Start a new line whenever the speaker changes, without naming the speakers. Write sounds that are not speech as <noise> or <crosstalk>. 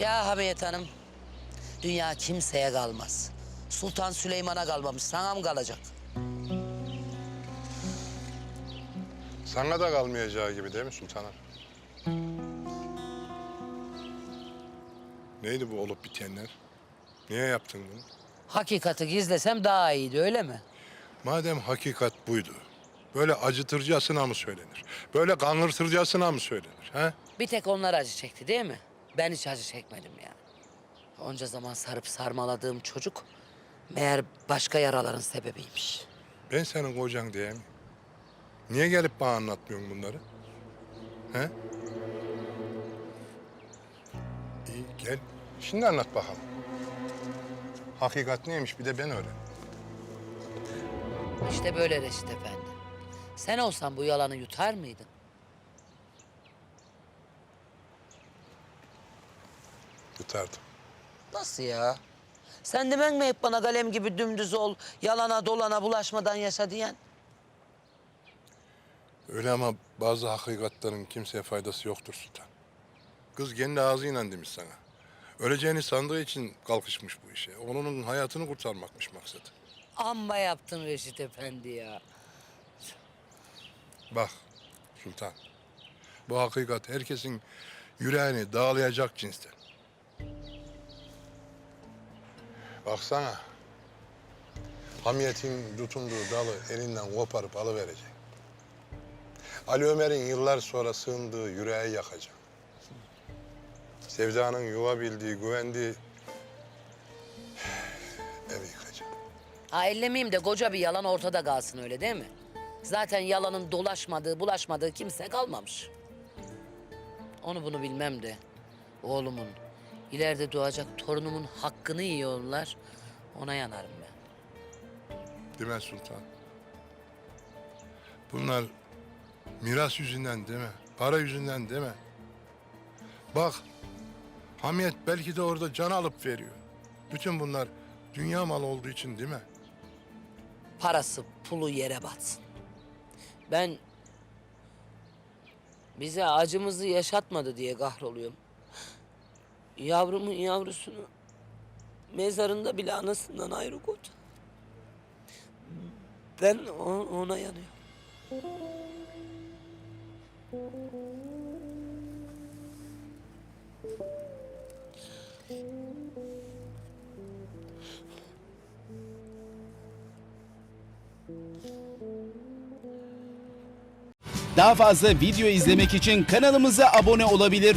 Ya Hamiyet Hanım, dünya kimseye kalmaz. Sultan Süleyman'a kalmamış, sana mı kalacak?
Sana da kalmayacağı gibi değil mi Sultanım? Neydi bu olup bitenler? Niye yaptın bunu?
Hakikati gizlesem daha iyiydi, öyle mi?
Madem hakikat buydu, böyle acıtırcasına mı söylenir? Böyle kanırtırcasına mı söylenir? He?
Bir tek onlar acı çekti değil mi? Ben hiç acı çekmedim yani. Onca zaman sarıp sarmaladığım çocuk... ...meğer başka yaraların sebebiymiş.
Ben senin kocan diye mi? Niye gelip bana anlatmıyorsun bunları? He? İyi gel. Şimdi anlat bakalım. Hakikat neymiş bir de ben öğren.
İşte böyle Reşit Efendi. Sen olsan bu yalanı yutar mıydın?
Tutardım.
Nasıl ya? Sen demen mi hep bana kalem gibi dümdüz ol, yalana dolana bulaşmadan yaşa diyen?
Öyle ama bazı hakikatlerin kimseye faydası yoktur Sultan. Kız kendi ağzıyla demiş sana. Öleceğini sandığı için kalkışmış bu işe. Onun hayatını kurtarmakmış maksadı.
Amma yaptın Reşit Efendi ya.
Bak Sultan, bu hakikat herkesin yüreğini dağlayacak cinsten. Baksana, hamiyetin tutunduğu dalı elinden koparıp alıverecek. Ali Ömer'in yıllar sonra sığındığı yüreği yakacak. Sevdanın yuva bildiği, güvendiği <sighs> evi yıkacak.
Ha ellemeyeyim de koca bir yalan ortada kalsın öyle değil mi? Zaten yalanın dolaşmadığı, bulaşmadığı kimse kalmamış. Onu bunu bilmem de oğlumun, ileride doğacak torunumun hakkını yiyorlar. Ona yanarım ben.
Değil mi Sultan? Bunlar miras yüzünden değil mi? Para yüzünden değil mi? Bak, Hamiyet belki de orada can alıp veriyor. Bütün bunlar dünya malı olduğu için değil mi?
Parası, pulu yere batsın. Ben bize acımızı yaşatmadı diye kahroluyorum. Yavrumun yavrusunu mezarında bile anasından ayrı koydu. Ben ona yanıyorum.
Daha fazla video izlemek için kanalımıza abone olabilir.